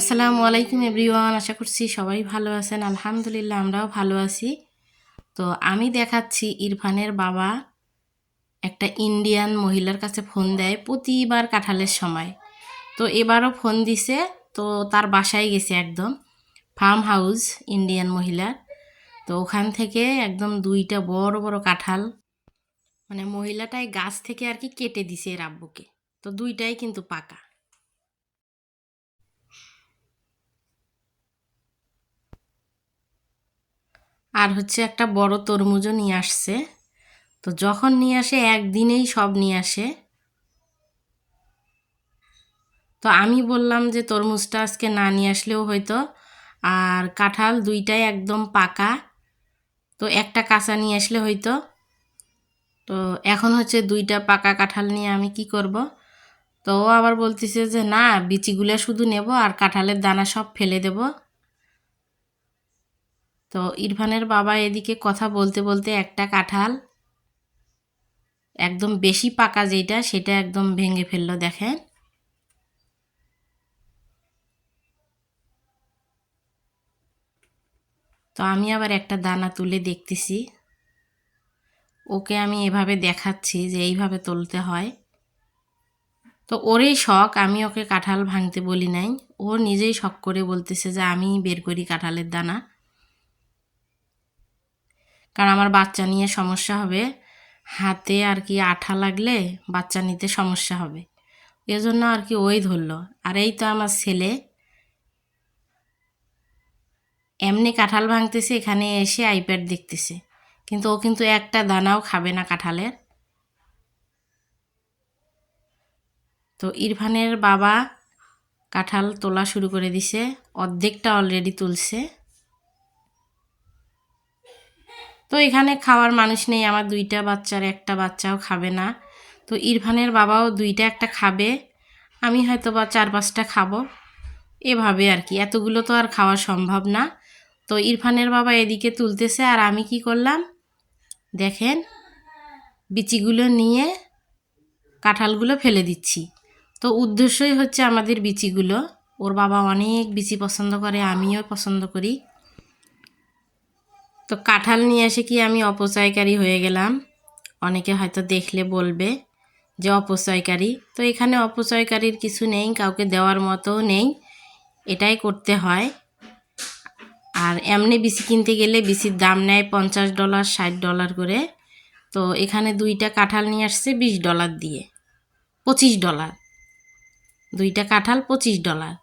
আসসালামু আলাইকুম এভরিওয়ান, আশা করছি সবাই ভালো আছেন। আলহামদুলিল্লাহ, আমরাও ভালো আছি। তো আমি দেখাচ্ছি ইরফানের বাবা একটা ইন্ডিয়ান মহিলার কাছে ফোন দেয় প্রতিবার কাঁঠালের সময়। তো এবারও ফোন দিছে, তো তার বাসায় গেছে একদম, ফার্ম হাউস ইন্ডিয়ান মহিলার। তো ওখান থেকে একদম দুইটা বড় বড় কাঁঠাল মানে মহিলাটাই গাছ থেকে আর কি কেটে দিছে এর আব্বুকে। তো দুইটাই কিন্তু পাকা। আর হচ্ছে একটা বড় তরমুজও নিয়ে আসছে। তো যখন নিয়ে আসে, একদিনেই সব নিয়ে আসে। তো আমি বললাম যে তরমুজটা আজকে না নিয়ে আসলেও হয়তো, আর কাঁঠাল দুইটাই একদম পাকা। তো একটা কাঁচা নিয়ে আসলে হয়তো। তো এখন হচ্ছে দুইটা পাকা কাঁঠাল নিয়ে আমি কি করব? তো ও আবার বলতেছে যে, না, বিচিগুলো শুধু নেব আর কাঁঠালের দানা সব ফেলে দেব। তো ইরফানের বাবা এদিকে কথা বলতে বলতে একটা কাঁঠাল একদম বেশি পাকা যেটা, সেটা একদম ভেঙে ফেলল, দেখেন। তো আমি আবার একটা দানা তুলে দেখতেছি। ওকে আমি এভাবে দেখাচ্ছি যে এইভাবে তুলতে হয়। তো ওরই শখ, আমি ওকে কাঁঠাল ভাঙতে বলি নাই। ও নিজেই শখ করে বলতেছে যে আমি বের করি কাঁঠালের দানা। কারণ আমার বাচ্চা নিয়ে সমস্যা হবে। হাতে আর কি আঠা লাগলে বাচ্চা নিতে সমস্যা হবে। এজন্য আর কি ওই ধরলো। আর এই তো আমার ছেলে। এমনি কাঁঠাল ভাঙতেছে, এখানে এসে আইপ্যাড দেখতেছে। কিন্তু ও কিন্তু একটা দানাও খাবে না কাঁঠালের। তো ইরফানের বাবা কাঁঠাল তোলা শুরু করে দিছে। অর্ধেকটা অলরেডি তুলছে। তো এখানে খাওয়ার মানুষ নেই, আমার দুইটা বাচ্চার একটা বাচ্চাও খাবে না। তো ইরফানের বাবাও দুইটা একটা খাবে, আমি হয়তো বা চার পাঁচটা খাব। এভাবে আর কি, এতগুলো তো আর খাওয়া সম্ভব না। তো ইরফানের বাবা এদিকে তুলতেছে আর আমি কি করলাম, দেখেন, বিচিগুলো নিয়ে কাঁঠালগুলো ফেলে দিচ্ছি। তো উদ্দেশ্যই হচ্ছে আমাদের বিচিগুলো, ওর বাবা অনেক বিচি পছন্দ করে, আমিও পছন্দ করি। তো কাঁঠাল নিয়ে এসে কি আমি অপচয়কারী হয়ে গেলাম? অনেকে হয়তো দেখলে বলবে যে অপচয়কারী। তো এখানে অপচয়কারীর কিছু নেই, কাউকে দেওয়ার মতোও নেই। এটাই করতে হয়। আর এমনি বিসি কিনতে গেলে বিসির দাম নেয় পঞ্চাশ ডলার, ষাট ডলার করে। তো এখানে দুইটা কাঁঠাল নিয়ে আসছে বিশ ডলার দিয়ে। পঁচিশ ডলার। দুইটা কাঁঠাল পঁচিশ ডলার।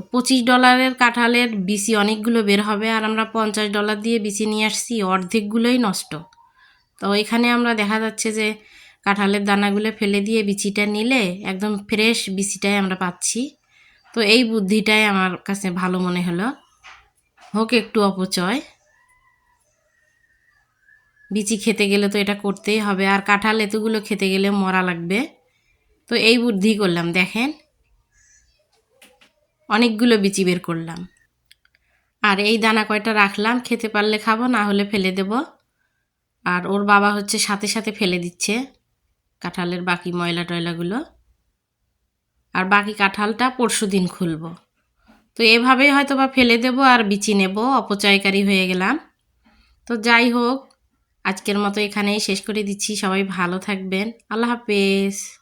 তো পঁচিশ ডলারের কাঁঠালের বিসি অনেকগুলো বের হবে আর আমরা পঞ্চাশ ডলার দিয়ে বিচি নিয়ে আসছি, অর্ধেকগুলোই নষ্ট। তো এখানে আমরা দেখা যাচ্ছে যে কাঁঠালের দানাগুলো ফেলে দিয়ে বিচিটা নিলে একদম ফ্রেশ বিচিটাই আমরা পাচ্ছি। তো এই বুদ্ধিটাই আমার কাছে ভালো মনে হলো। হোক, একটু অপচয়। বিচি খেতে গেলে তো এটা করতেই হবে, আর কাঁঠাল এতগুলো খেতে গেলে মরা লাগবে। তো এই বুদ্ধি করলাম, দেখেন। অনেকগুলো বিচি বের করলাম। আর এই দানা কয়টা রাখলাম, খেতে পারলে খাব, না হলে ফেলে দেব। আর ওর বাবা হচ্ছে সাথে সাথে ফেলে দিচ্ছে কাঁঠালের বাকি ময়লা টয়লাগুলো। আর বাকি কাঁঠালটা পরশু দিন খুলব। তো এভাবেই হয়তো বা ফেলে দেব আর বিচি নেব, অপচয়কারী হয়ে গেলাম। তো যাই হোক, আজকের মতো এখানেই শেষ করে দিচ্ছি। সবাই ভালো থাকবেন। আল্লাহ হাফেজ।